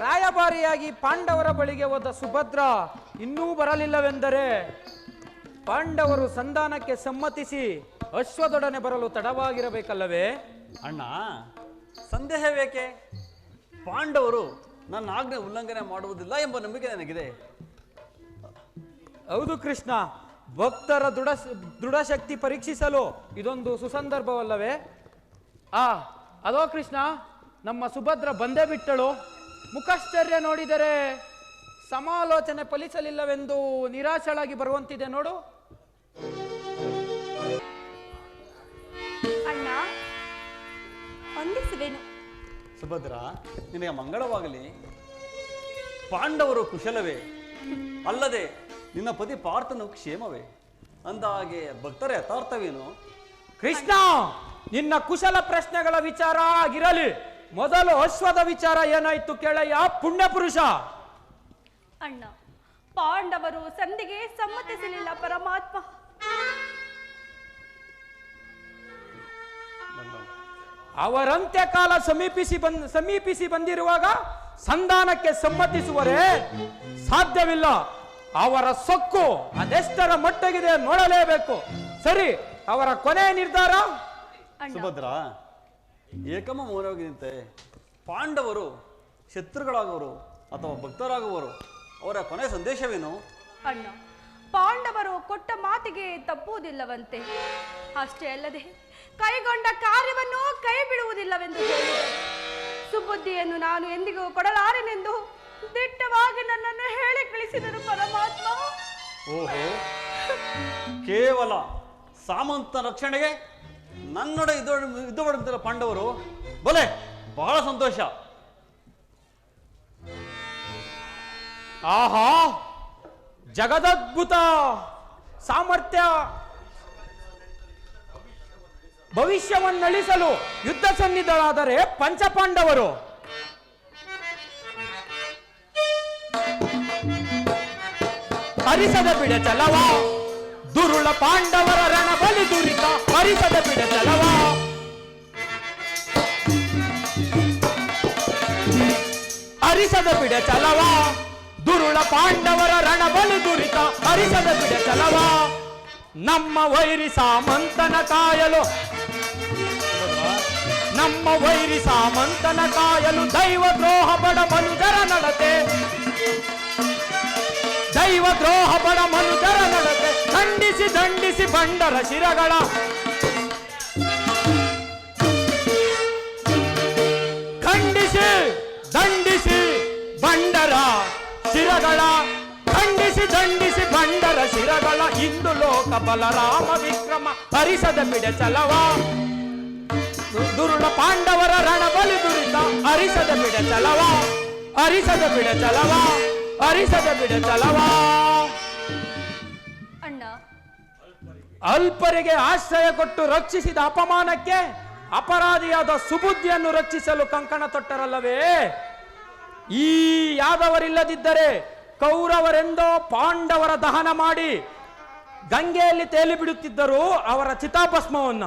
ರಾಯಭಾರಿಯಾಗಿ ಪಾಂಡವರ ಬಳಿಗೆ ಹೋದ ಸುಭದ್ರ ಇನ್ನೂ ಬರಲಿಲ್ಲವೆಂದರೆ ಪಾಂಡವರು ಸಂಧಾನಕ್ಕೆ ಸಮ್ಮತಿಸಿ ಅಶ್ವದೊಡನೆ ಬರಲು ತಡವಾಗಿರಬೇಕಲ್ಲವೇ? ಅಣ್ಣ ಸಂದೇಹವೇಕೆ? ಪಾಂಡವರು ನನ್ನ ಆಜ್ಞೆ ಉಲ್ಲಂಘನೆ ಮಾಡುವುದಿಲ್ಲ ಎಂಬ ನಂಬಿಕೆ ನನಗಿದೆ. ಹೌದು ಕೃಷ್ಣ ಭಕ್ತರ ದೃಢ ದೃಢಶಕ್ತಿ ಪರೀಕ್ಷಿಸಲು ಇದೊಂದು ಸುಸಂದರ್ಭವಲ್ಲವೇ? ಆ ಅದೋ ಕೃಷ್ಣ ನಮ್ಮ ಸುಭದ್ರ ಬಂದೇ ಬಿಟ್ಟಳು. ಮುಖಾಶ್ಚರ್ಯ ನೋಡಿದರೆ ಸಮಾಲೋಚನೆ ಫಲಿಸಲಿಲ್ಲವೆಂದು ನಿರಾಶಳಾಗಿ ಬರುವಂತಿದೆ ನೋಡು. ಅಣ್ಣ ವಂದಿಸುವೆನು. ಸುಭದ್ರ ನಿನಗೆ ಮಂಗಳವಾಗಲಿ. ಪಾಂಡವರು ಕುಶಲವೇ. ಅಲ್ಲದೆ ನಿನ್ನ ಪತಿ ಪಾರ್ಥನು ಕ್ಷೇಮವೇ. ಅಂದ ಹಾಗೆ ಭಕ್ತರ ಯಥಾರ್ಥವೇನು? ಕೃಷ್ಣ ನಿನ್ನ ಕುಶಲ ಪ್ರಶ್ನೆಗಳ ವಿಚಾರ ಆಗಿರಲಿ. ಮೊದಲು ಅಶ್ವದ ವಿಚಾರ ಏನಾಯ್ತು ಕೇಳಯ್ಯ? ಪುಣ್ಯ ಪುರುಷ. ಅಣ್ಣ ಪಾಂಡವರು ಸಂಧಿಗೆ ಸಮ್ಮತಿಸಲಿಲ್ಲ ಪರಮಾತ್ಮ. ಅವರಂತ್ಯಕಾಲ ಸಮೀಪಿಸಿ ಬಂದ ಸಮೀಪಿಸಿ ಬಂದಿರುವಾಗ ಸಂಧಾನಕ್ಕೆ ಸಮ್ಮತಿಸುವರೆ ಸಾಧ್ಯವಿಲ್ಲ. ಅವರ ಸೊಕ್ಕು ಅದೆಷ್ಟರ ಮಟ್ಟಗಿದೆ ನೋಡಲೇಬೇಕು. ಸರಿ ಅವರ ಕೊನೆ ನಿರ್ಧಾರ? ಸುಭದ್ರ ಏಕಮ ಮೌನವಾಗಿದ್ದಂತೆ ಪಾಂಡವರು ಶತ್ರುಗಳಾಗುವರು ಅಥವಾ ಭಕ್ತರಾಗುವರು ಅವರ ಕೊನೆ ಸಂದೇಶವೇನು? ಅಣ್ಣ ಪಾಂಡವರು ಕೊಟ್ಟ ಮಾತಿಗೆ ತಪ್ಪುವುದಿಲ್ಲವಂತೆ. ಅಷ್ಟೇ ಅಲ್ಲದೆ ಕೈಗೊಂಡ ಕಾರ್ಯವನ್ನು ಕೈ ಬಿಡುವುದಿಲ್ಲವೆಂದು ಹೇಳಿದರು ಸುಬುದ್ಧಿಯನ್ನು ನಾನು ಎಂದಿಗೂ ಕೊಡಲಾರೆನೆಂದು ದಿಟ್ಟವಾಗಿ ನನ್ನನ್ನು ಹೇಳಿ ಕಳಿಸಿದರು ಪರಮಾತ್ಮ. ಓಹೋ ಕೇವಲ ಸಾಮಂತ ರಕ್ಷಣೆಗೆ ನನ್ನೊಡ ಇದು ಇದು ಪಾಂಡವರು, ಬಲೆ, ಬಹಳ ಸಂತೋಷ. ಆಹಾ, ಜಗದದ್ಭುತ ಸಾಮರ್ಥ್ಯ. ಭವಿಷ್ಯವನ್ನಳಿಸಲು ಯುದ್ಧ ಸನ್ನಿಧರಾದರೆ ಪಂಚಪಾಂಡವರು. ಹರಿಸದ ಬಿಡ ಚಲವ ದುರುಳ ಪಾಂಡವರ ರಣ ಬಲಿ ದುರಿತ ಬಿಡ ಚಲವ ಹರಿಸದ ಬಿಡ ಚಲವ ದುರುಳ ಪಾಂಡವರ ರಣ ಬಲಿ ದುರಿತ ಹರಿಸದ ಬಿಡ ಚಲವ ನಮ್ಮ ವೈರಿ ಸಾಮಂತನ ಕಾಯಲು ನಮ್ಮ ವೈರಿ ಸಾಮಂತನ ಕಾಯಲು ದೈವ ದ್ರೋಹ ಬಡ ಮನುಜರ ನಡತೆ. ದೈವ ದ್ರೋಹ ಬಡ ಮನುಜರ ದಂಡಿಸಿ ದಂಡಿಸಿ ಬಂಡರ ಶಿರಗಳ ಖಂಡಿಸಿ ದಂಡಿಸಿ ಬಂಡರ ಶಿರಗಳ ಖಂಡಿಸಿ ದಂಡಿಸಿ ಬಂಡರ ಶಿರಗಳ ಇಂದು ಲೋಕ ಬಲರಾಮ ವಿಕ್ರಮ ಹರಿಸದ ಬಿಡ ಚಲವ ದು- ದುರುಳ ಪಾಂಡವರ ರಣ ಬಲಿ ದುರಿತ ಹರಿಸದ ಬಿಡ ಅಲ್ಪರಿಗೆ ಆಶ್ರಯ ಕೊಟ್ಟು ರಕ್ಷಿಸಿದ ಅಪಮಾನಕ್ಕೆ ಅಪರಾಧಿಯಾದ ಸುಬುದ್ಧಿಯನ್ನು ರಕ್ಷಿಸಲು ಕಂಕಣ ತೊಟ್ಟರಲ್ಲವೇ? ಈ ಯಾದವರಿಲ್ಲದಿದ್ದರೆ ಕೌರವರೆಂದೋ ಪಾಂಡವರ ದಹನ ಮಾಡಿ ಗಂಗೆಯಲ್ಲಿ ತೇಲಿ ಬಿಡುತ್ತಿದ್ದರು ಅವರ ಚಿತಾಭಸ್ಮವನ್ನ.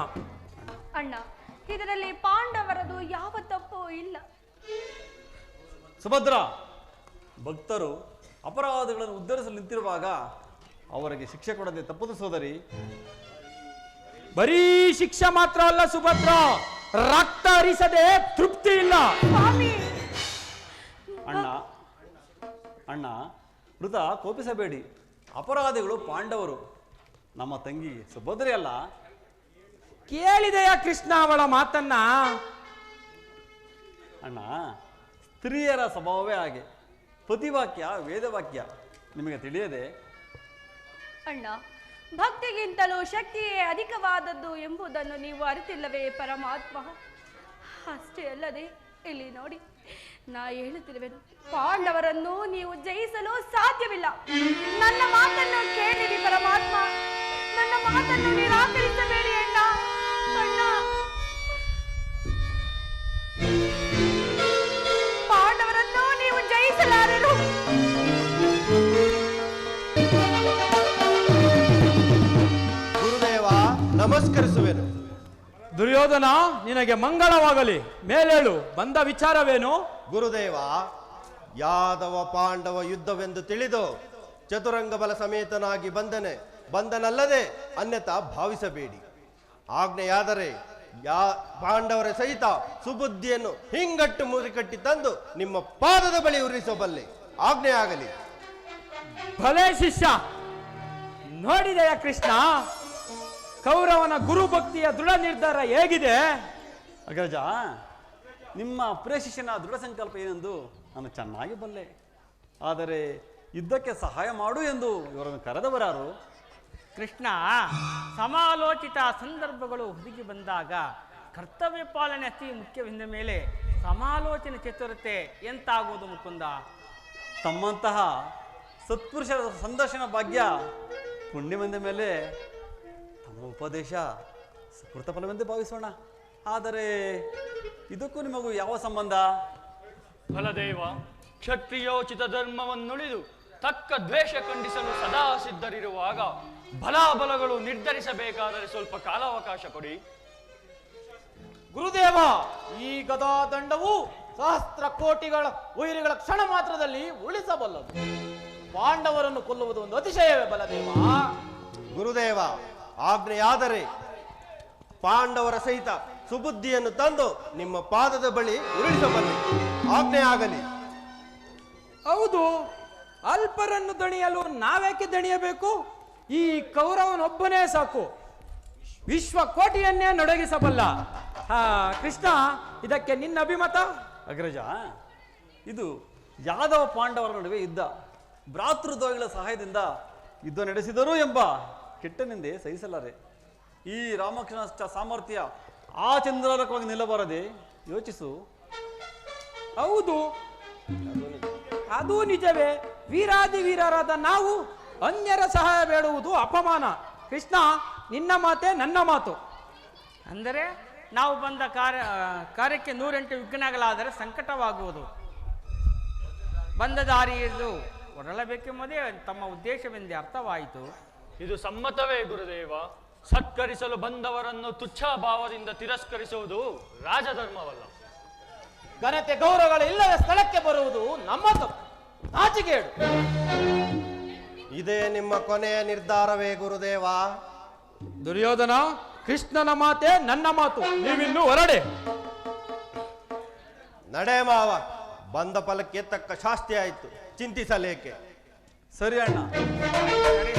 ಅಣ್ಣ ಇದರಲ್ಲಿ ಪಾಂಡವರದು ಯಾವ ತಪ್ಪು ಇಲ್ಲ. ಸುಭದ್ರ ಭಕ್ತರು ಅಪರಾಧಗಳನ್ನು ಉದ್ಧರಿಸಲು ನಿಂತಿರುವಾಗ ಅವರಿಗೆ ಶಿಕ್ಷೆ ಕೊಡದೆ ತಪ್ಪದು ಸೋದರಿ. ಬರೀ ಶಿಕ್ಷೆ ಮಾತ್ರ ಅಲ್ಲ ಸುಭದ್ರ ರಕ್ತ ಹರಿಸದೆ ತೃಪ್ತಿ ಇಲ್ಲ. ಸ್ವಾಮಿ! ಅಣ್ಣ ಅಣ್ಣ ಮೃತ ಕೋಪಿಸಬೇಡಿ. ಅಪರಾಧಿಗಳು ಪಾಂಡವರು. ನಮ್ಮ ತಂಗಿ ಸುಭದ್ರೆ ಅಲ್ಲ. ಕೇಳಿದೆಯಾ ಕೃಷ್ಣ ಅವಳ ಮಾತನ್ನ? ಅಣ್ಣ ಸ್ತ್ರೀಯರ ಸ್ವಭಾವವೇ ಹಾಗೆ. ಪತಿವಾಕ್ಯ ವೇದವಾಕ್ಯ ನಿಮಗೆ ತಿಳಿಯದೆ ಅಣ್ಣ ಭಕ್ತಿಗಿಂತಲೂ ಶಕ್ತಿಯೇ ಅಧಿಕವಾದದ್ದು ಎಂಬುದನ್ನು ನೀವು ಅರಿತಿಲ್ಲವೇ ಪರಮಾತ್ಮ? ಅಷ್ಟೇ ಅಲ್ಲದೆ, ಇಲ್ಲಿ ನೋಡಿ, ನಾ ಹೇಳುತ್ತಿರುವೆನು ಪಾಂಡವರನ್ನು ನೀವು ಜಯಿಸಲು ಸಾಧ್ಯವಿಲ್ಲ. ನನ್ನ ಮಾತನ್ನು ಕೇಳಿರಿ ಪರಮಾತ್ಮ. ನನ್ನ ಮಾತನ್ನು ನಿರಾಕರಿಸಬೇಡಿ ದುರ್ಯೋಧನ ನಿನಗೆ ಮಂಗಳವಾಗಲಿ. ಮೇಲೇಳು ಬಂದ ವಿಚಾರವೇನು? ಗುರುದೇವ ಯಾದವ ಪಾಂಡವ ಯುದ್ಧವೆಂದು ತಿಳಿದು ಚತುರಂಗ ಬಲ ಸಮೇತನಾಗಿ ಬಂದನೆ. ಬಂದನಲ್ಲದೆ ಅನ್ಯತ ಭಾವಿಸಬೇಡಿ. ಆಜ್ಞೆಯಾದರೆ ಯಾ ಪಾಂಡವರ ಸಹಿತ ಸುಬುದ್ಧಿಯನ್ನು ಹಿಂಗಟ್ಟು ಮುರಿಕಟ್ಟಿ ತಂದು ನಿಮ್ಮ ಪಾದದ ಬಳಿ ಉರಿಸಬಲ್ಲೆ. ಆಜ್ಞೆಯಾಗಲಿ. ಆಗಲಿ ಭಲೇ ಶಿಷ್ಯ. ನೋಡಿದೆಯ ಕೃಷ್ಣ? ಕೌರವನ ಗುರು ಭಕ್ತಿಯ ದೃಢ ನಿರ್ಧಾರ ಹೇಗಿದೆ? ಅಗ್ರಜ ನಿಮ್ಮ ಪ್ರೇಷಿಷನ ದೃಢ ಸಂಕಲ್ಪ ಏನೆಂದು ನಾನು ಚೆನ್ನಾಗಿ ಬಲ್ಲೆ. ಆದರೆ ಯುದ್ಧಕ್ಕೆ ಸಹಾಯ ಮಾಡು ಎಂದು ಇವರನ್ನು ಕರೆದವರಾರು. ಕೃಷ್ಣ ಸಮಾಲೋಚಿತ ಸಂದರ್ಭಗಳು ಹುದುಗಿ ಬಂದಾಗ ಕರ್ತವ್ಯ ಪಾಲನೆ ಅತಿ ಮುಖ್ಯವೆಂದ ಮೇಲೆ ಸಮಾಲೋಚನೆ ಚತುರತೆ ಎಂತಾಗುವುದು ಮುಕುಂದ? ತಮ್ಮಂತಹ ಸತ್ಪುರುಷರ ಸಂದರ್ಶನ ಭಾಗ್ಯ ಪುಣ್ಯವೆಂದ ಮೇಲೆ ತಮ್ಮ ಉಪದೇಶ ಸುಕೃತ ಫಲವೆಂದೇ ಭಾವಿಸೋಣ. ಆದರೆ ಇದಕ್ಕೂ ನಿಮಗೂ ಯಾವ ಸಂಬಂಧ? ಫಲದೇವ ಕ್ಷತ್ರಿಯೋಚಿತ ಧರ್ಮವನ್ನುಳಿದು ತಕ್ಕ ದ್ವೇಷ ಖಂಡಿಸಲು ಸದಾ ಸಿದ್ಧರಿರುವಾಗ ಬಲಾಬಲಗಳು ನಿರ್ಧರಿಸಬೇಕಾದರೆ ಸ್ವಲ್ಪ ಕಾಲಾವಕಾಶ ಕೊಡಿ. ಗುರುದೇವ ಈ ಗದಾ ದಂಡವು ಸಹಸ್ರ ಕೋಟಿಗಳ ಉಯಿರಿಗಳ ಕ್ಷಣ ಮಾತ್ರದಲ್ಲಿ ಉಳಿಸಬಲ್ಲದು. ಪಾಂಡವರನ್ನು ಕೊಲ್ಲುವುದು ಒಂದು ಅತಿಶಯವೇ ಬಲದೇವ? ಗುರುದೇವ ಆಜ್ಞೆಯಾದರೆ ಪಾಂಡವರ ಸಹಿತ ಸುಬುದ್ಧಿಯನ್ನು ತಂದು ನಿಮ್ಮ ಪಾದದ ಬಳಿ ಉರುಳಿಸಬಲ್ಲ. ಆಜ್ಞೆ ಆಗಲಿ ಹೌದು ಅಲ್ಪರನ್ನು ದಣಿಯಲು ನಾವೇಕೆ ದಣಿಯಬೇಕು? ಈ ಕೌರವನೊಬ್ಬನೇ ಸಾಕು. ವಿಶ್ವ ಕೋಟಿಯನ್ನೇ ನಡಗಿಸಬಲ್ಲ. ಹಾ ಕೃಷ್ಣ ಇದಕ್ಕೆ ನಿನ್ನ ಅಭಿಮತ? ಅಗ್ರಜ ಇದು ಯಾದವ ಪಾಂಡವರ ನಡುವೆ ಯುದ್ಧ. ಭ್ರಾತೃದ್ವಗಳ ಸಹಾಯದಿಂದ ಯುದ್ಧ ನಡೆಸಿದರು ಎಂಬ ಕೆಟ್ಟನೆಂದೇ ಸಹಿಸಲಾರೆ. ಈ ರಾಮಕೃಷ್ಣ ಸಾಮರ್ಥ್ಯ ಆ ಚಂದ್ರಾರಕವಾಗಿ ನಿಲ್ಲಬಾರದೆ ಯೋಚಿಸು. ಹೌದು. ಅದು ನಿಜವೇ. ವೀರಾದಿ ವೀರರಾದ ನಾವು ಅನ್ಯರ ಸಹಾಯ ಬೇಡುವುದು ಅಪಮಾನ. ಕೃಷ್ಣ, ನಿನ್ನ ಮಾತೆ ನನ್ನ ಮಾತು. ಅಂದರೆ ನಾವು ಬಂದ ಕಾರ್ಯ ಕಾರ್ಯಕ್ಕೆ ನೂರೆಂಟು ವಿಘ್ನಗಳಾದರೆ ಸಂಕಟವಾಗುವುದು. ಬಂದ ದಾರಿಯಲ್ಲೂ ಹೊರಳಬೇಕೆಂಬುದೇ ತಮ್ಮ ಉದ್ದೇಶವೆಂದೇ ಅರ್ಥವಾಯಿತು. ಇದು ಸಮ್ಮತವೇ ಗುರುದೇವ. ಸತ್ಕರಿಸಲು ಬಂದವರನ್ನು ತುಚ್ಛ ಭಾವದಿಂದ ತಿರಸ್ಕರಿಸುವುದು ರಾಜಧರ್ಮವಲ್ಲ. ಘನತೆ ಗೌರವಗಳು ಇಲ್ಲದ ಸ್ಥಳಕ್ಕೆ ಬರುವುದು ನಮ್ಮ ತಪ್ಪು ಇದೇ ನಿಮ್ಮ ಕೊನೆಯ ನಿರ್ಧಾರವೇ ಗುರುದೇವ. ದುರ್ಯೋಧನ ಕೃಷ್ಣನ ಮಾತೆ ನನ್ನ ಮಾತು. ನೀವಿನ್ನು ಹೊರಡೆ. ನಡೆ ಮಾವ ಬಂದ ಫಲಕ್ಕೆ ತಕ್ಕ ಶಾಸ್ತಿ ಆಯಿತು. ಚಿಂತಿಸಲೇಕೆ. ಸರಿ ಅಣ್ಣ.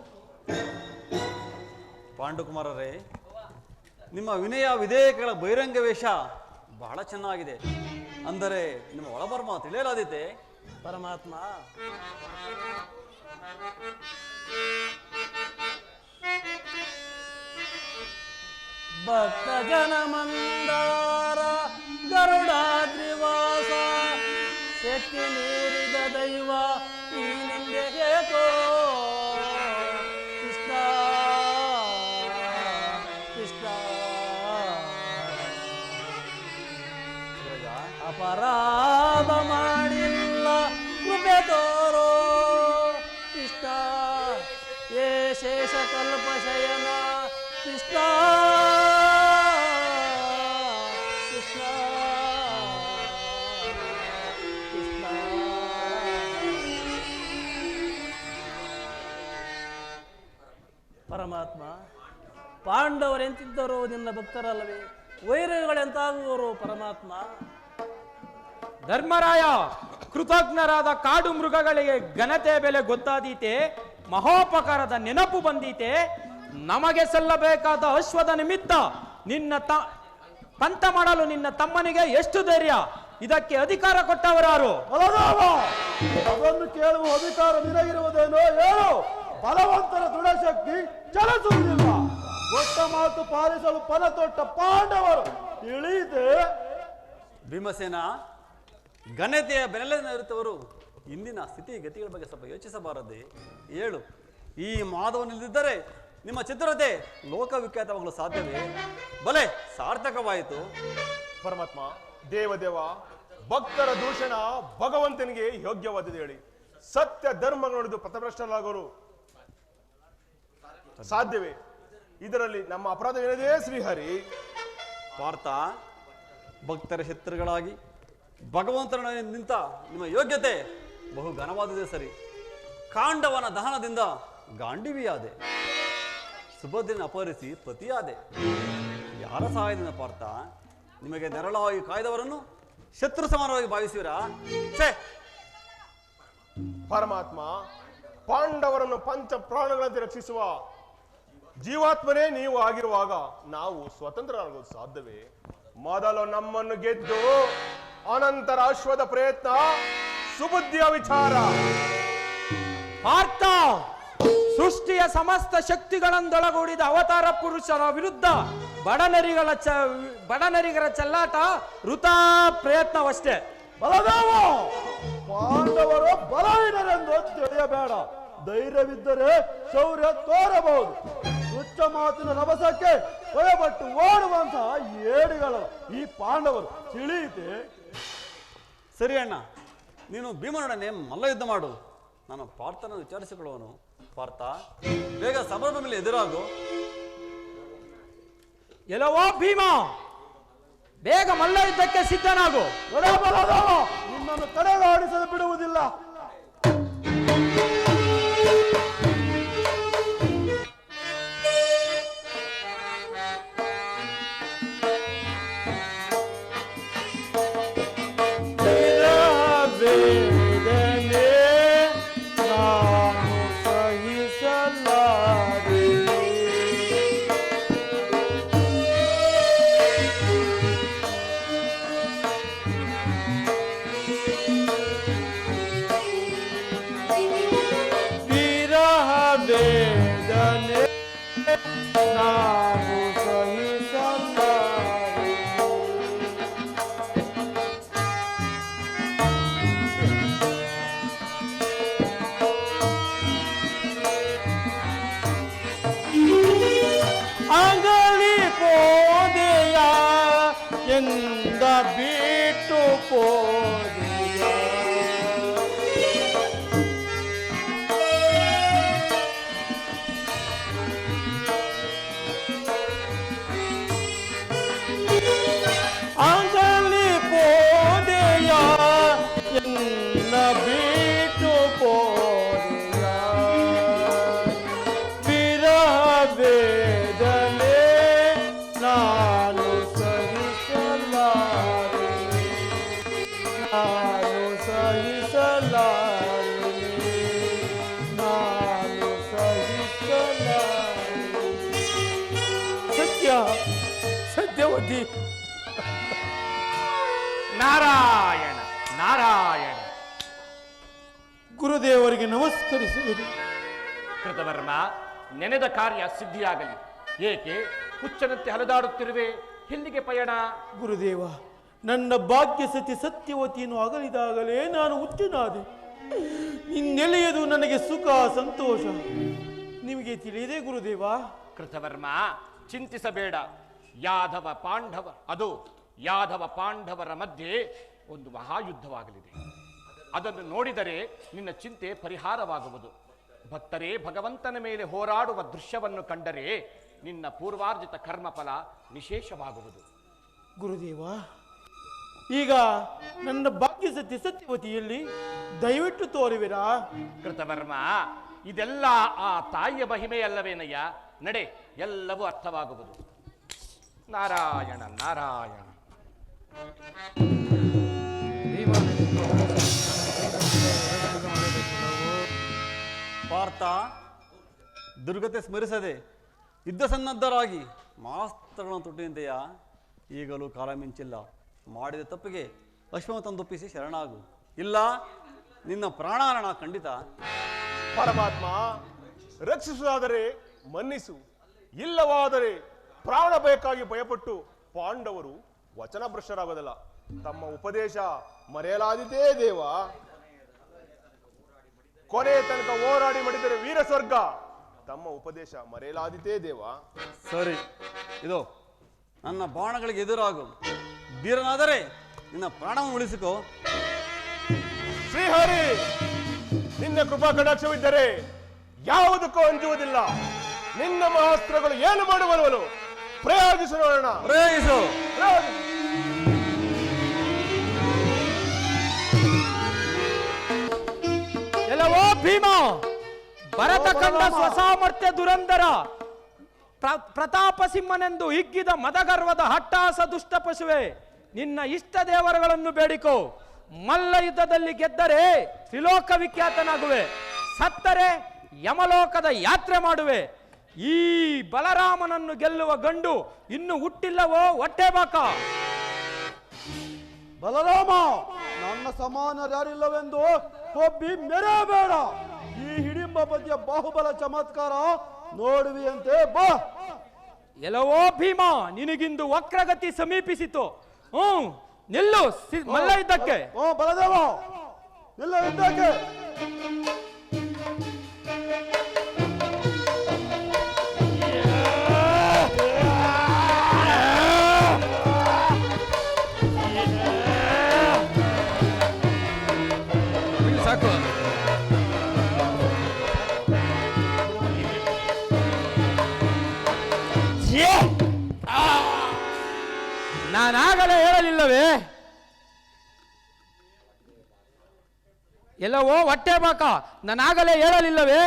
ಪಾಂಡುಕುಮಾರರೇ, ನಿಮ್ಮ ವಿನಯ ವಿಧೇಯಕಗಳ ಬಹಿರಂಗ ವೇಷ ಬಹಳ ಚೆನ್ನಾಗಿದೆ. ಅಂದರೆ ನಿಮ್ಮ ಒಳಬರ್ಮ ತಿಳಿಯಲಾದೀತೆ. ಪರಮಾತ್ಮ. ಭಕ್ತ ಜನ ಮಂದಾರ, ಗರುಡಾದ್ರಿವಾಸ ಶಕ್ತಿ ನೀರಿದ ದೈವ ಪರಮಾತ್ಮ ಪಾಂಡವರೆಂತಿದ್ದರು ನಿನ್ನ ಭಕ್ತರಲ್ಲವೇ ವೈರಗಳೆಂತಾಗುವರು ಪರಮಾತ್ಮ. ಧರ್ಮರಾಯ ಕೃತಜ್ಞರಾದ ಕಾಡು ಮೃಗಗಳಿಗೆ ಘನತೆ ಬೆಲೆ ಗೊತ್ತಾದೀತೆ ಮಹೋಪಕಾರದ ನೆನಪು ಬಂದೀತೆ ನಮಗೆ ಸಲ್ಲಬೇಕಾದ ಅಶ್ವದ ನಿಮಿತ್ತ ನಿನ್ನ ತ ಪಂತ ಮಾಡಲು ನಿನ್ನ ತಮ್ಮನಿಗೆ ಎಷ್ಟು ಧೈರ್ಯ? ಇದಕ್ಕೆ ಅಧಿಕಾರ ಕೊಟ್ಟವರಾರು. ಅದನ್ನು ಕೇಳುವ ಅಧಿಕಾರ ನಿನಗಿರುವುದೇನೋ ಹೇಳು. ಬಲವಂತರ ದೃಢಶಕ್ತಿ ಚಲಿಸುವುದಿಲ್ಲ. ಕೊಟ್ಟ ಮಾತು ಪಾಲಿಸಲು ಪಣ ತೊಟ್ಟ ಪಾಂಡವರು. ತಿಳಿದೆ ಭೀಮಸೇನ ಘನತೆಯ ಬೆನೆಲೆ ಇರುತ್ತವರು ಇಂದಿನ ಸ್ಥಿತಿಗತಿಗಳ ಬಗ್ಗೆ ಸ್ವಲ್ಪ ಯೋಚಿಸಬಾರದೆ. ಹೇಳು ಈ ಮಾಧವನಿಲ್ಲದಿದ್ದರೆ ನಿಮ್ಮ ಚಿತ್ರತೆ ಲೋಕವಿಖ್ಯಾತವಾಗಲು ಸಾಧ್ಯವೇ? ಬಲೆ ಸಾರ್ಥಕವಾಯಿತು. ಪರಮಾತ್ಮ ದೇವದೇವ ಭಕ್ತರ ದೂಷಣ ಭಗವಂತನಿಗೆ ಯೋಗ್ಯವಾದದ್ದು ಹೇಳಿ. ಸತ್ಯ ಧರ್ಮಗಳು ಪಥಭ್ರಷ್ಟರಾಗೋರು ಸಾಧ್ಯವೇ? ಇದರಲ್ಲಿ ನಮ್ಮ ಅಪರಾಧವೇನಿದೆ ಶ್ರೀಹರಿ. ಪಾರ್ಥ ಭಕ್ತರ ಶತ್ರುಗಳಾಗಿ ಭಗವಂತನ ನಿಂತ ನಿಮ್ಮ ಯೋಗ್ಯತೆ ಬಹು ಘನವಾದುದೇ ಸರಿ. ಕಾಂಡವನ ದಹನದಿಂದ ಗಾಂಡಿವಿಯಾದೆ. ಸುಭದ್ರನ ಅಪಹರಿಸಿ ಪತಿಯಾದೆ. ಯಾರ ಸಹಾಯದಿಂದ ಪಾರ್ಥ ನಿಮಗೆ ನೆರಳವಾಗಿ ಕಾಯ್ದವರನ್ನು ಶತ್ರು ಸಮಾನವಾಗಿ ಭಾವಿಸುವಿರಾ? ಛೇ! ಪರಮಾತ್ಮ ಪಾಂಡವರನ್ನು ಪಂಚ ಪ್ರಾಣಗಳಂತೆ ರಕ್ಷಿಸುವ ಜೀವಾತ್ಮನೇ ನೀವು ಆಗಿರುವಾಗ ನಾವು ಸ್ವತಂತ್ರರಾಗೋದು ಸಾಧ್ಯವೇ? ಮೊದಲು ನಮ್ಮನ್ನು ಗೆದ್ದು ಅನಂತರ ಅಶ್ವದ ಪ್ರಯತ್ನ ಸುಬುದ್ಧಿಯ ವಿಚಾರ. ಆರ್ಥ ಸೃಷ್ಟಿಯ ಸಮಸ್ತ ಶಕ್ತಿಗಳನ್ನೊಳಗೂಡಿದ ಅವತಾರ ಪುರುಷರ ವಿರುದ್ಧ ಬಡನರಿಗಳ ಚ ಬಡನರಿಗರ ಚೆಲ್ಲಾಟ ಋತಾ ಪ್ರಯತ್ನವಷ್ಟೇ. ಬಲದೇವ! ಪಾಂಡವರು ಬಲಹೀನರೆಂದು ತಿಳಿಯಬೇಡ. ಧೈರ್ಯವಿದ್ದರೆ ಶೌರ್ಯ ತೋರಬಹುದು. ತುಚ್ಛ ಮಾತಿನ ರಭಸಕ್ಕೆ ಭಯಪಟ್ಟು ಓಡುವಂತಹ ಏಡಿಗಳ ಈ ಪಾಂಡವರು. ತಿಳಿಯಿತೆ? ಸರಿ ಅಣ್ಣ ನೀನು ಭೀಮನೊಡನೆ ಮಲ್ಲ ಯುದ್ಧ ಮಾಡು. ನಾನು ಪಾರ್ಥನ ವಿಚಾರಿಸಿಕೊಳ್ಳುವನು. ಪಾರ್ಥ ಬೇಗ ಸಮರ್ಭ ಮೇಲೆ ಎದುರಾಗು. ಎಲ್ಲವೋ ಭೀಮ ಬೇಗ ಮಲ್ಲ ಯುದ್ಧಕ್ಕೆ ಸಿದ್ಧನಾಗು ನಿನ್ನನ್ನು ತಡೆಗಾಡಿಸಲು ಬಿಡುವುದಿಲ್ಲ. Thank you. ನಾರಾಯಣ ನಾರಾಯಣ. ಗುರುದೇವರಿಗೆ ನಮಸ್ಕರಿಸುವುದು. ಕೃತವರ್ಮ ನೆನೆದ ಕಾರ್ಯ ಸಿದ್ಧಿಯಾಗಲಿ. ಏಕೆ? ಹುಚ್ಚನಂತೆ ಹಲದಾಡುತ್ತಿರುವೆ. ಹಿಂದಿಗೆ ಪಯಣ. ಗುರುದೇವ ನನ್ನ ಭಾಗ್ಯ ಸತಿ ಸತ್ಯವತಿಯನ್ನು ಅಗಲಿದಾಗಲೇ ನಾನು ಹುಚ್ಚನಾದೆ ಇನ್ನೆಲೆಯದು ನನಗೆ ಸುಖ ಸಂತೋಷ. ನಿಮಗೆ ತಿಳಿಯದೆ ಗುರುದೇವ? ಕೃತವರ್ಮ ಚಿಂತಿಸಬೇಡ. ಯಾದವ ಪಾಂಡವ ಅದು ಯಾದವ ಪಾಂಡವರ ಮಧ್ಯೆ ಒಂದು ಮಹಾಯುದ್ಧವಾಗಲಿದೆ. ಅದನ್ನು ನೋಡಿದರೆ ನಿನ್ನ ಚಿಂತೆ ಪರಿಹಾರವಾಗುವುದು. ಭಕ್ತರೇ ಭಗವಂತನ ಮೇಲೆ ಹೋರಾಡುವ ದೃಶ್ಯವನ್ನು ಕಂಡರೆ ನಿನ್ನ ಪೂರ್ವಾರ್ಜಿತ ಕರ್ಮಫಲ ವಿಶೇಷವಾಗುವುದು ಗುರುದೇವ ಈಗ ನನ್ನ ಭಾಗ್ಯ ಸತಿ ಸತ್ಯವತಿಯಲ್ಲಿ ದಯವಿಟ್ಟು ತೋರುವಿರಾ? ಕೃತವರ್ಮ ಇದೆಲ್ಲ ಆ ತಾಯಿಯ ಮಹಿಮೆಯಲ್ಲವೇನಯ್ಯ ನಡೆ ಎಲ್ಲವೂ ಅರ್ಥವಾಗುವುದು. ನಾರಾಯಣ ನಾರಾಯಣ. ಪಾರ್ಥ, ದುರ್ಗತೆ ಸ್ಮರಿಸದೆ ಯುದ್ಧ ಸನ್ನದ್ಧರಾಗಿ ಮಾಸ್ತ್ರಗಳನ್ನು ತೊಟ್ಟಿನಿಂದೆಯ ಈಗಲೂ ಕಾಲ ಮಿಂಚಿಲ್ಲ. ಮಾಡಿದ ತಪ್ಪಿಗೆ ಅಶ್ವಮತಂದೊಪ್ಪಿಸಿ ಶರಣಾಗು. ಇಲ್ಲ, ನಿನ್ನ ಪ್ರಾಣಾರಣ ಖಂಡಿತ. ಪರಮಾತ್ಮ, ರಕ್ಷಿಸುವುದಾದರೆ ಮನ್ನಿಸು. ಇಲ್ಲವಾದರೆ ಪ್ರಾಣ ಬೇಕಾಗಿ ಭಯಪಟ್ಟು ಪಾಂಡವರು ವಚನಭ್ರಷ್ಟರಾಗೋದಲ್ಲ. ತಮ್ಮ ಉಪದೇಶ ಮರೆಯಲಾದಿತೇ ದೇವ. ಕೊನೆಯ ತನಕ ಹೋರಾಡಿ ಮಡಿದರೆ ವೀರ ಸ್ವರ್ಗ ತಮ್ಮ ಉಪದೇಶ ಮರೆಯಲಾದಿತೇ ದೇವ. ಸರಿ ಇದು ನನ್ನ ಬಾಣಗಳಿಗೆ ಎದುರಾಗು. ಬೀರನಾದರೆ ನಿನ್ನ ಪ್ರಾಣವನ್ನು ಉಳಿಸಿಕೋ. ಶ್ರೀಹರಿ ನಿನ್ನ ಕೃಪಾ ಕಟಾಕ್ಷವಿದ್ದರೆ ಯಾವುದಕ್ಕೂ ಅಂಜುವುದಿಲ್ಲ. ನಿನ್ನ ಮಹಾಸ್ತ್ರಗಳು ಏನು ಮಾಡುವನು? ಪ್ರಯೋಗಿಸು ನೋಡೋಣ. ಪ್ರಯೋಗಿಸು. ಪ್ರಯೋಗಿಸು. ಭೀಮ ಭರತ ಕಂಡ ಸ್ವಸಾಮರ್ಥ್ಯ ದುರಂದರ ಪ್ರ- ಪ್ರತಾಪ ಸಿಂಹನೆಂದು ಹಿಗ್ಗಿದ ಮದಗರ್ವದ ಹಟ್ಟಾಸ ದುಷ್ಟ ಪಶುವೆ ನಿನ್ನ ಇಷ್ಟ ದೇವರುಗಳನ್ನು ಬೇಡಿಕೋ. ಮಲ್ಲ ಯುದ್ಧದಲ್ಲಿ ಗೆದ್ದರೆ ತ್ರಿಲೋಕ ವಿಖ್ಯಾತನಾಗುವೆ ಸತ್ತರೆ ಯಮಲೋಕದ ಯಾತ್ರೆ ಮಾಡುವೆ. ಈ ಬಲರಾಮನನ್ನು ಗೆಲ್ಲುವ ಗಂಡು ಇನ್ನು ಹುಟ್ಟಿಲ್ಲವೋ ಹೊಟ್ಟೆ ಬಾಕ? ಬಲರಾಮ ನನ್ನ ಸಮಾನರ್ಯಾರಿಲ್ಲವೆಂದು ಕೊಬ್ಬಿ ಮೆರೆಯಬೇಡ ಈ ಹಿಡಿಂಬ ಬಗ್ಗೆ ಬಾಹುಬಲ ಚಮತ್ಕಾರ ನೋಡುವಿಯಂತೆ ಬಾ. ಎಲ್ಲವೋ ಭೀಮ ನಿನಗಿಂದು ವಕ್ರಗತಿ ಸಮೀಪಿಸಿತು. ಹ್ಮ್ ನಿಲ್ಲು ಸಿ- ಮಲ್ಲ ಇದ್ದಕ್ಕೆ. ಓ ಬಲದೇವ. ಇಲ್ಲ ಇದ್ದಕ್ಕೆ. ಎಲ್ಲವೋ ಹೊಟ್ಟೆ ಬಾಕ. ನಾನಾಗಲೇ ಹೇಳಲಿಲ್ಲವೇ?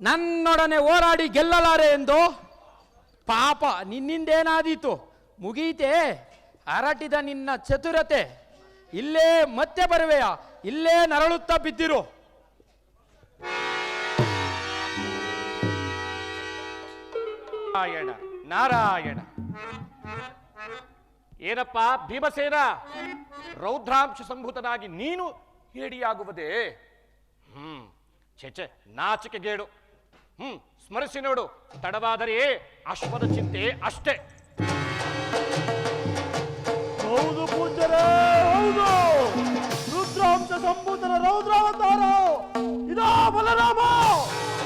ನನ್ನೊಡನೆ ಹೋರಾಡಿ ಗೆಲ್ಲಲಾರೆ ಎಂದು? ಪಾಪ, ನಿನ್ನಿಂದೇನಾದೀತು? ಮುಗೀತೆ? ಹರಟಿದ ನಿನ್ನ ಚತುರತೆ. ಇಲ್ಲೇ ಮತ್ತೆ ಬರುವೆಯ? ಇಲ್ಲೇ ನರಳುತ್ತ ಬಿದ್ದಿರು. ನಾರಾಯಣ ನಾರಾಯಣ. ಏನಪ್ಪ ಭೀಮಸೇನ? ರೌದ್ರಾಂಶ ಸಂಭೂತನಾಗಿ ನೀನು ಹೇಡಿಯಾಗುವುದೇ ಹ್ಮ್ ಛೆಚೆ ನಾಚಿಕೆಗೇಡು ಹ್ಮ್ ಸ್ಮರಿಸಿ ನೋಡು ತಡವಾದರೆ ಅಶ್ವದ ಚಿಂತೆ ಅಷ್ಟೇ ಹೌದು ಪೂಜ್ಯರೇ ಹೌದು ರುದ್ರಾಂಶ ಸಂಭೂತನ ರೌದ್ರಾವತಾರ ಇದಾ ಬಲರಾಮ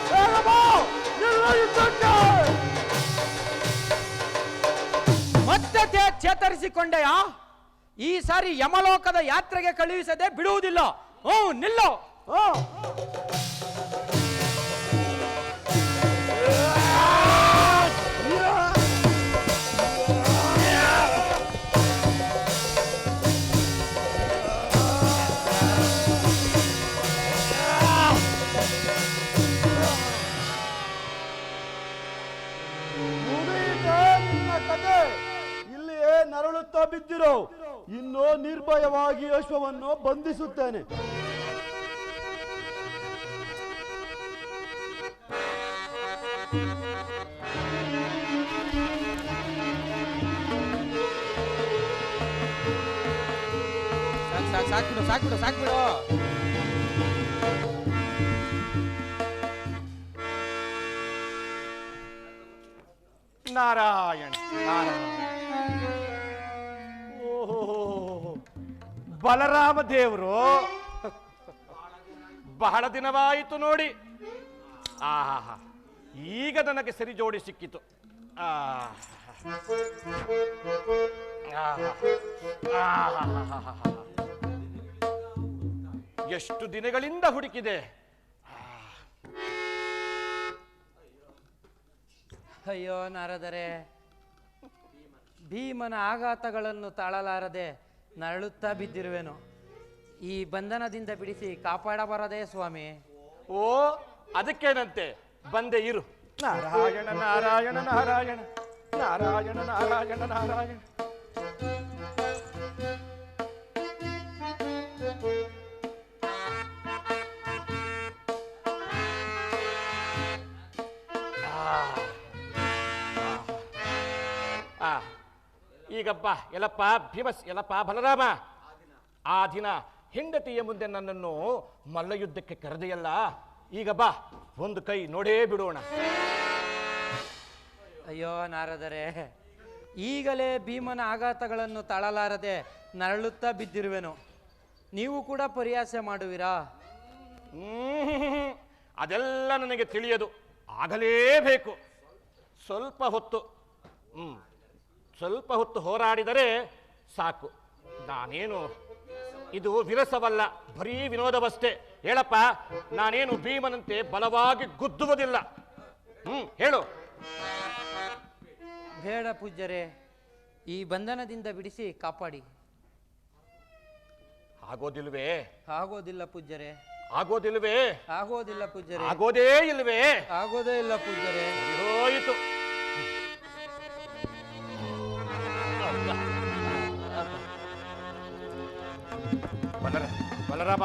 ಬೇಗ ಬಾ, ನಿಲ್ಲ ಯುದ್ಧಕ್ಕೆ ಮತ್ತೆ ಚೇ- ಚೇತರಿಸಿಕೊಂಡೆಯಾ ಈ ಸಾರಿ ಯಮಲೋಕದ ಯಾತ್ರೆಗೆ ಕಳುಹಿಸದೆ ಬಿಡುವುದಿಲ್ಲ. ಓ ನಿಲ್ಲೋ. ನರಳುತ್ತಾ ಬಿದ್ದಿರೋ. ಇನ್ನು ನಿರ್ಭಯವಾಗಿ ಅಶ್ವವನ್ನು ಬಂಧಿಸುತ್ತೇನೆ. ಸಾಕು ಸಾಕು ಸಾಕ್ಬಿಡು ಸಾಕ್ಬಿಡು ಸಾಕ್ಬಿಡು ನಾರಾಯಣ ನಾರಾಯಣ. ಬಲರಾಮ ದೇವರು. ಬಹಳ ದಿನವಾಯಿತು ನೋಡಿ. ಆಹಾ ಈಗ ನನಗೆ ಸರಿ ಜೋಡಿ ಸಿಕ್ಕಿತು. ಎಷ್ಟು ದಿನಗಳಿಂದ ಹುಡುಕಿದೆ. ಅಯ್ಯೋ ನಾರದರೆ. ಭೀಮನ ಆಘಾತಗಳನ್ನು ತಾಳಲಾರದೆ ನರಳುತ್ತಾ ಬಿದ್ದಿರುವೆನು. ಈ ಬಂಧನದಿಂದ ಬಿಡಿಸಿ ಕಾಪಾಡಬಾರದೇ ಸ್ವಾಮಿ. ಓ ಅದಕ್ಕೇನಂತೆ? ಬಂದೆ ಇರು. ನಾರಾಯಣ ನಾರಾಯಣ ನಾರಾಯಣ ನಾರಾಯಣ ನಾರಾಯಣ ನಾರಾಯಣ. ಆ, ಈಗಪ್ಪ ಎಲ್ಲಪ್ಪ ಭೀಮಸ್ ಎಲ್ಲಪ್ಪ ಬಲರಾಮ. ಆ ದಿನ ಹೆಂಡತಿಯ ಮುಂದೆ ನನ್ನನ್ನು ಮಲ್ಲಯುದ್ಧಕ್ಕೆ ಕರೆದೆಯಲ್ಲ ಈಗ ಬಾ ಒಂದು ಕೈ ನೋಡೇ ಬಿಡೋಣ. ಅಯ್ಯೋ ನಾರದರೆ ಈಗಲೇ ಭೀಮನ ಆಘಾತಗಳನ್ನು ತಳಲಾರದೆ ನರಳುತ್ತಾ ಬಿದ್ದಿರುವೆನು. ನೀವು ಕೂಡ ಪರಿಹಾಸ ಮಾಡುವಿರಾ? ಅದೆಲ್ಲ ನನಗೆ ತಿಳಿಯದು. ಆಗಲೇಬೇಕು ಸ್ವಲ್ಪ ಹೊತ್ತು. ಹ್ಮ್. ಸ್ವಲ್ಪ ಹೊತ್ತು ಹೋರಾಡಿದರೆ ಸಾಕು. ನಾನೇನು ಇದು ವಿರಸವಲ್ಲ ಬರೀ ವಿನೋದವಷ್ಟೇ. ಹೇಳಪ್ಪ ನಾನೇನು ಭೀಮನಂತೆ ಬಲವಾಗಿ ಗುದ್ದುವುದಿಲ್ಲ. ಹ್ಮ್ ಹೇಳು. ಬೇಡ ಪೂಜ್ಯರೇ ಈ ಬಂಧನದಿಂದ ಬಿಡಿಸಿ ಕಾಪಾಡಿ. ಆಗೋದಿಲ್ವೇ? ಆಗೋದಿಲ್ಲ ಪೂಜ್ಯರೇ. ಆಗೋದಿಲ್ವೇ? ಆಗೋದಿಲ್ಲ ಪೂಜ್ಯರೇ. ಆಗೋದೇ ಇಲ್ವೇ? ಆಗೋದೇ ಇಲ್ಲ ಪೂಜ್ಯರೇ. ಹೋಯಿತು. ಬಲರ ಬಲರಾಮ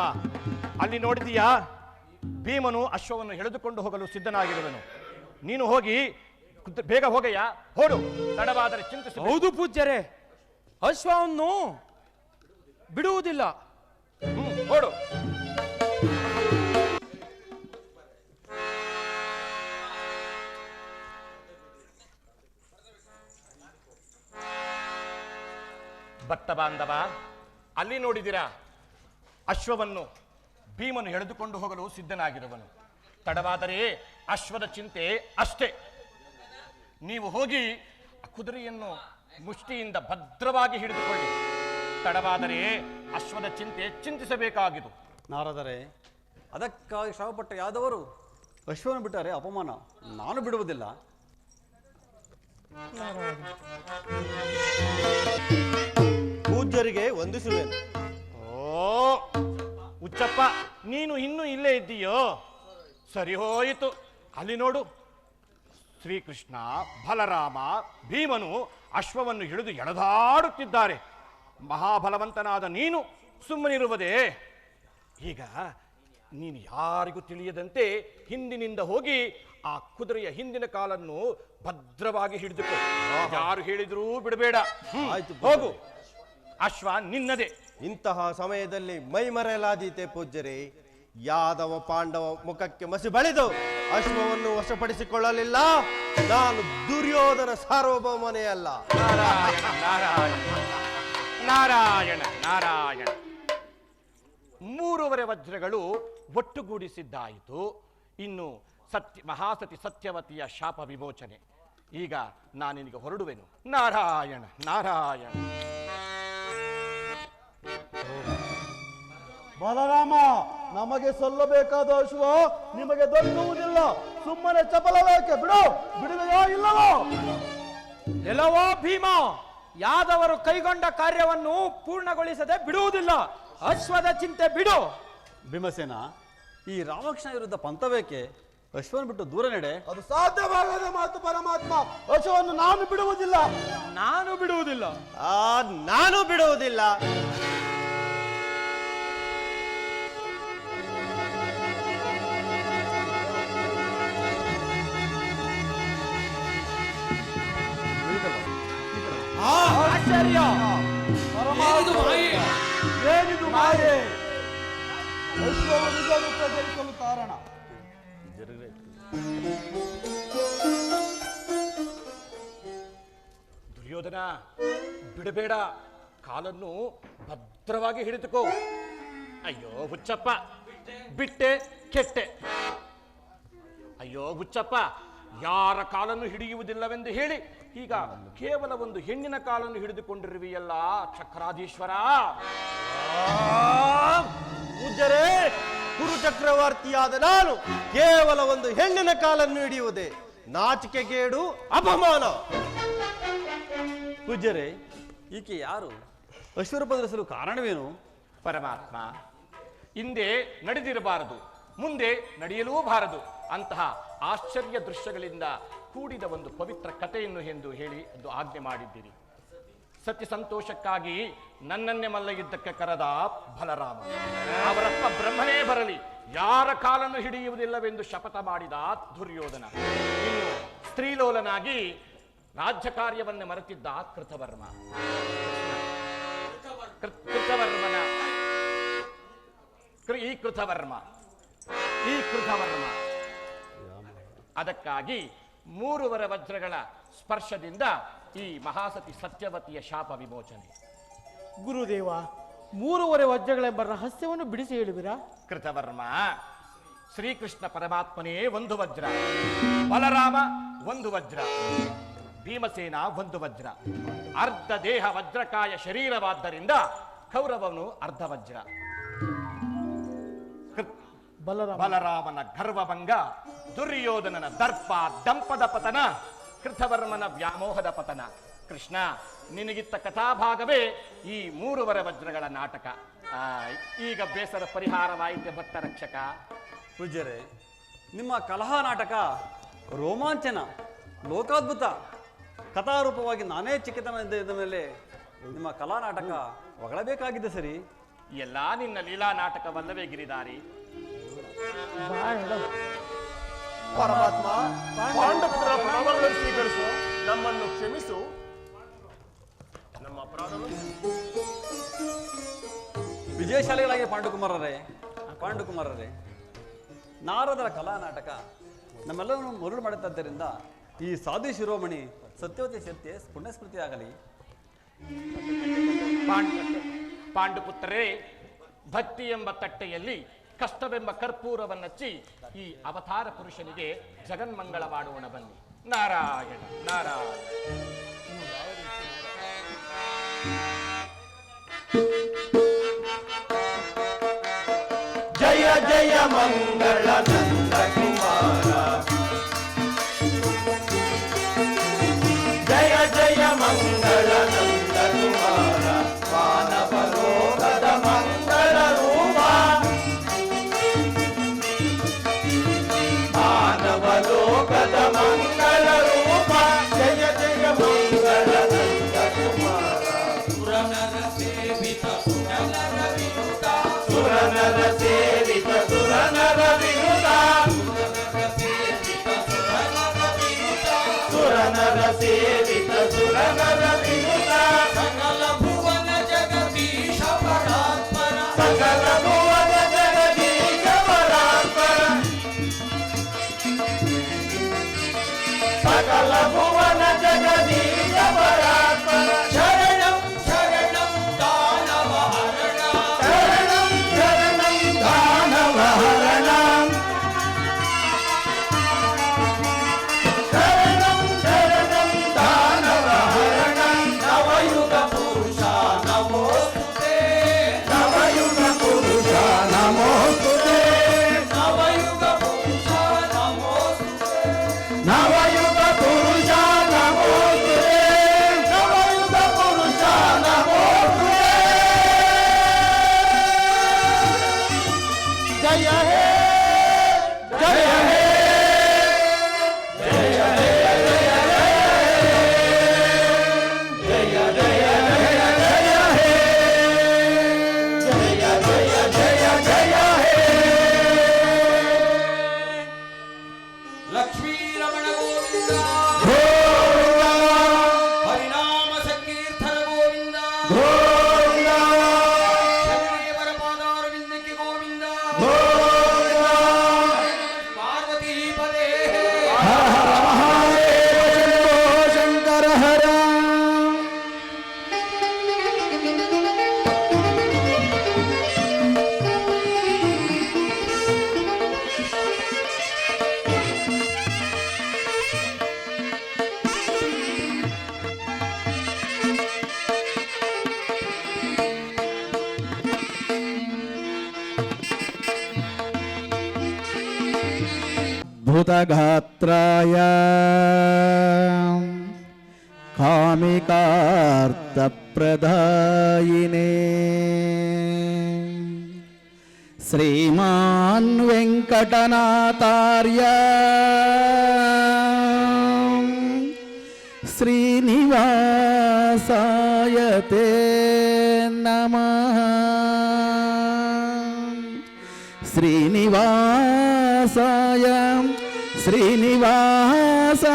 ಅಲ್ಲಿ ನೋಡಿದೀಯಾ? ಭೀಮನು ಅಶ್ವವನ್ನು ಎಳೆದುಕೊಂಡು ಹೋಗಲು ಸಿದ್ಧನಾಗಿರುವನು. ನೀನು ಹೋಗಿ ಬೇಗ ಹೋಗಯ್ಯ. ಹೋಡು. ತಡವಾದರೆ ಚಿಂತಿಸಿ. ಹೌದು ಪೂಜ್ಯರೇ. ಅಶ್ವವನ್ನು ಬಿಡುವುದಿಲ್ಲ. ಹ್ಮ್ ಹೋಡು. ಭಕ್ತ ಬಾಂಧವ ಅಲ್ಲಿ ನೋಡಿದಿರಾ? ಅಶ್ವವನ್ನು ಭೀಮನು ಎಳೆದುಕೊಂಡು ಹೋಗಲು ಸಿದ್ಧನಾಗಿರುವನು. ತಡವಾದರೆ ಅಶ್ವದ ಚಿಂತೆ ಅಷ್ಟೇ. ನೀವು ಹೋಗಿ ಕುದುರೆಯನ್ನು ಮುಷ್ಟಿಯಿಂದ ಭದ್ರವಾಗಿ ಹಿಡಿದುಕೊಳ್ಳಿ. ತಡವಾದರೆ ಅಶ್ವದ ಚಿಂತೆ ಚಿಂತಿಸಬೇಕಾಗಿದು. ನಾರದರೆ ಅದಕ್ಕಾಗಿ ಶ್ರಮಪಟ್ಟ ಯಾದವರು? ಅಶ್ವವನ್ನು ಬಿಟ್ಟರೆ ಅಪಮಾನ. ನಾನು ಬಿಡುವುದಿಲ್ಲ. ಪೂಜ್ಯರಿಗೆ ವಂದಿಸುವೆನು ಓ ಉಚ್ಚಪ್ಪ ನೀನು ಇನ್ನೂ ಇಲ್ಲೇ ಇದ್ದೀಯೋ? ಸರಿ ಹೋಯಿತು. ಅಲ್ಲಿ ನೋಡು. ಶ್ರೀಕೃಷ್ಣ ಬಲರಾಮ ಭೀಮನು ಅಶ್ವವನ್ನು ಹಿಡಿದು ಎಳೆದಾಡುತ್ತಿದ್ದಾರೆ. ಮಹಾಬಲವಂತನಾದ ನೀನು ಸುಮ್ಮನಿರುವುದೇ? ಈಗ ನೀನು ಯಾರಿಗೂ ತಿಳಿಯದಂತೆ ಹಿಂದಿನಿಂದ ಹೋಗಿ ಆ ಕುದುರೆಯ ಹಿಂದಿನ ಕಾಲನ್ನು ಭದ್ರವಾಗಿ ಹಿಡಿದುಕೋ. ಯಾರು ಹೇಳಿದ್ರೂ ಬಿಡಬೇಡ. ಹೋಗು. ಅಶ್ವ ನಿನ್ನದೇ. ಇಂತಹ ಸಮಯದಲ್ಲಿ ಮೈ ಮರೆಯಲಾದೀತೆ ಪೂಜ್ಯರೇ. ಯಾದವ ಪಾಂಡವ ಮುಖಕ್ಕೆ ಮಸಿ ಬಳಿದು ಅಶ್ವವನ್ನು ವಶಪಡಿಸಿಕೊಳ್ಳಲಿಲ್ಲ. ನಾನು ದುರ್ಯೋಧನ ಸಾರ್ವಭೌಮನೇ ಅಲ್ಲ. ನಾರಾಯಣ ನಾರಾಯಣ. ಮೂರುವರೆ ವಜ್ರಗಳು ಒಟ್ಟುಗೂಡಿಸಿದ್ದಾಯಿತು. ಇನ್ನು ಸತ್ಯ, ಮಹಾಸತಿ ಸತ್ಯವತಿಯ ಶಾಪ ವಿಮೋಚನೆ. ಈಗ ನಾನಿನಿಗೆ ಹೊರಡುವೆನು. ನಾರಾಯಣ ನಾರಾಯಣ. ಬಲರಾಮ ನಮಗೆ ಸಲ್ಲಬೇಕಾದ ಅಶ್ವ ನಿಮಗೆ ದೊರಕುವುದಿಲ್ಲ ಸುಮ್ಮನೆ ಚಪಲವೇಕೆ? ಬಿಡು ಬಿಡುವೆಯೋ ಇಲ್ಲವೋ? ಎಲ್ಲವೋ ಭೀಮ ಯಾದವರು ಕೈಗೊಂಡ ಕಾರ್ಯವನ್ನು ಪೂರ್ಣಗೊಳಿಸದೆ ಬಿಡುವುದಿಲ್ಲ. ಅಶ್ವದ ಚಿಂತೆ ಬಿಡು. ಭೀಮಸೇನ ಈ ರಾಮಕೃಷ್ಣ ವಿರುದ್ಧ ಪಂಥವೇಕೆ? ಅಶ್ವನ್ ಬಿಟ್ಟು ದೂರ ನಡೆ. ಅದು ಸಾಧ್ಯವಾಗದ ಮಾತು ಪರಮಾತ್ಮ ಅಶ್ವವನ್ನು ನಾನು ಬಿಡುವುದಿಲ್ಲ. ನಾನು ಬಿಡುವುದಿಲ್ಲ. ಆ ನಾನು ಬಿಡುವುದಿಲ್ಲ. ದುರ್ಯೋಧನ ಬಿಡಬೇಡ. ಕಾಲನ್ನು ಭದ್ರವಾಗಿ ಹಿಡಿದುಕೋ. ಅಯ್ಯೋ ಹುಚ್ಚಪ್ಪ. ಬಿಟ್ಟೆ ಕೆಟ್ಟೆ. ಅಯ್ಯೋ ಹುಚ್ಚಪ್ಪ. ಯಾರ ಕಾಲನ್ನು ಹಿಡಿಯುವುದಿಲ್ಲವೆಂದು ಹೇಳಿ ಈಗ ಕೇವಲ ಒಂದು ಹೆಣ್ಣಿನ ಕಾಲನ್ನು ಹಿಡಿದುಕೊಂಡಿರುವೆಯಲ್ಲ ಚಕ್ರಾಧೀಶ್ವರ. ಪೂಜ್ಯರೇ ಗುರು ಚಕ್ರವರ್ತಿಯಾದ ನಾನು ಕೇವಲ ಒಂದು ಹೆಣ್ಣಿನ ಕಾಲನ್ನು ಹಿಡಿಯುವುದೇ. ನಾಚಿಕೆಗೇಡು ಅಪಮಾನ. ಪೂಜ್ಯರೇ ಈಕೆ ಯಾರು? ಅಶ್ವರ ಬದಲಿಸಲು ಕಾರಣವೇನು? ಪರಮಾತ್ಮ ಹಿಂದೆ ನಡೆದಿರಬಾರದು. ಮುಂದೆ ನಡೆಯಲೂಬಾರದು. ಅಂತಹ ಆಶ್ಚರ್ಯ ದೃಶ್ಯಗಳಿಂದ ಕೂಡಿದ ಒಂದು ಪವಿತ್ರ ಕಥೆಯನ್ನು ಎಂದು ಹೇಳಿ ಅದು ಆಜ್ಞೆ ಮಾಡಿದ್ದೀರಿ. ಸತ್ಯ ಸಂತೋಷಕ್ಕಾಗಿ ನನ್ನನ್ನೇ ಮಲ್ಲಗಿದ್ದಕ್ಕೆ ಕರೆದ ಬಲರಾಮ. ಅವರಪ್ಪ ಬ್ರಹ್ಮನೇ ಬರಲಿ. ಯಾರ ಕಾಲನ್ನು ಹಿಡಿಯುವುದಿಲ್ಲವೆಂದು ಶಪಥ ಮಾಡಿದ ದುರ್ಯೋಧನ. ಇನ್ನು ಸ್ತ್ರೀಲೋಲನಾಗಿ ರಾಜ್ಯ ಕಾರ್ಯವನ್ನು ಮರೆತಿದ್ದ ಕೃತವರ್ಮ. ಕೃತ್- ಕೃತವರ್ಮನ. ಈ ಕೃತವರ್ಮ. ಈ ಕೃತವರ್ಮ. ಅದಕ್ಕಾಗಿ ಮೂರುವರ ವಜ್ರಗಳ ಸ್ಪರ್ಶದಿಂದ ಈ ಮಹಾಸತಿ ಸತ್ಯವತಿಯ ಶಾಪ ವಿಮೋಚನೆ. ಗುರುದೇವ ಮೂರುವರೆ ವಜ್ರಗಳೆಂಬ ರಹಸ್ಯವನ್ನು ಬಿಡಿಸಿ ಹೇಳುವಿರಾ? ಕೃತವರ್ಮ. ಶ್ರೀಕೃಷ್ಣ ಪರಮಾತ್ಮನೇ ಒಂದು ವಜ್ರ. ಬಲರಾಮ ಒಂದು ವಜ್ರ. ಭೀಮಸೇನ ಒಂದು ವಜ್ರ. ಅರ್ಧ ದೇಹ ವಜ್ರಕಾಯ ಶರೀರವಾದ್ದರಿಂದ ಕೌರವನು ಅರ್ಧ ವಜ್ರ. ಬಲರಾಮನ ಗರ್ವಭಂಗ ದುರ್ಯೋಧನನ ದರ್ಪ ದಂಪದ ಪತನ ಕೃತವರ್ಮನ ವ್ಯಾಮೋಹದ ಪತನ. ಕೃಷ್ಣ ನಿನಗಿತ್ತ ಕಥಾಭಾಗವೇ ಈ ಮೂರುವರೆ ವಜ್ರಗಳ ನಾಟಕ. ಈಗ ಬೇಸರ ಪರಿಹಾರವಾಯಿತೆ ಭಕ್ತ ರಕ್ಷಕ. ಪೂಜ್ಯರೇ ನಿಮ್ಮ ಕಲಹ ನಾಟಕ ರೋಮಾಂಚನ ಲೋಕಾದ್ಭುತ. ಕಥಾರೂಪವಾಗಿ ನಾನೇ ಚಿಕ್ಕತನದ ಮೇಲೆ ನಿಮ್ಮ ಕಲಾ ನಾಟಕ ಹೊಗಳಬೇಕಾಗಿದೆ ಸರಿ? ಎಲ್ಲ ನಿನ್ನ ಲೀಲಾ ನಾಟಕವಲ್ಲವೇ ಗಿರಿದಾರಿ ಪರಮಾತ್ಮ ಸ್ವೀಕರಿಸು ನಮ್ಮನ್ನು ಕ್ಷಮಿಸು. ನಮ್ಮ ಅಪರಾಧವನ್ನು ವಿಜಯಶಾಲಿಗಳಾಗಿ ಪಾಂಡುಕುಮಾರರೇ ಪಾಂಡುಕುಮಾರರೇ ನಾರದರ ಕಲಾ ನಾಟಕ ನಮ್ಮೆಲ್ಲರನ್ನು ಮರುಳು ಮಾಡುತ್ತಿದ್ದರಿಂದ ಈ ಸಾಧು ಶಿರೋಮಣಿ ಸತ್ಯವತಿ ಸತ್ಯ ಪುಣ್ಯಸ್ಮೃತಿ ಆಗಲಿ ಪಾಂಡು ಪಾಂಡುಪುತ್ರರೇ ಭಕ್ತಿ ಎಂಬ ತಟ್ಟೆಯಲ್ಲಿ ಕಷ್ಟವೆಂಬ ಕರ್ಪೂರವನ್ನಚ್ಚಿ ಈ ಅವತಾರ ಪುರುಷನಿಗೆ ಜಗನ್ಮಂಗಳ ಮಾಡೋಣ ಬನ್ನಿ. ನಾರಾಯಣ ನಾರಾಯಣ. ಜಯ ಜಯ ಮಂಗಳ ಕುಮಾರ ಜಯ ಜಯ ಮಂಗಳ నర సేవిత సురనర भूतगात्राय कामिकार्थप्रदायिने। श्रीमान् वेङ्कटनाथार्य श्रीनिवासाय ते नमः। श्रीनिवासाय நிவாசா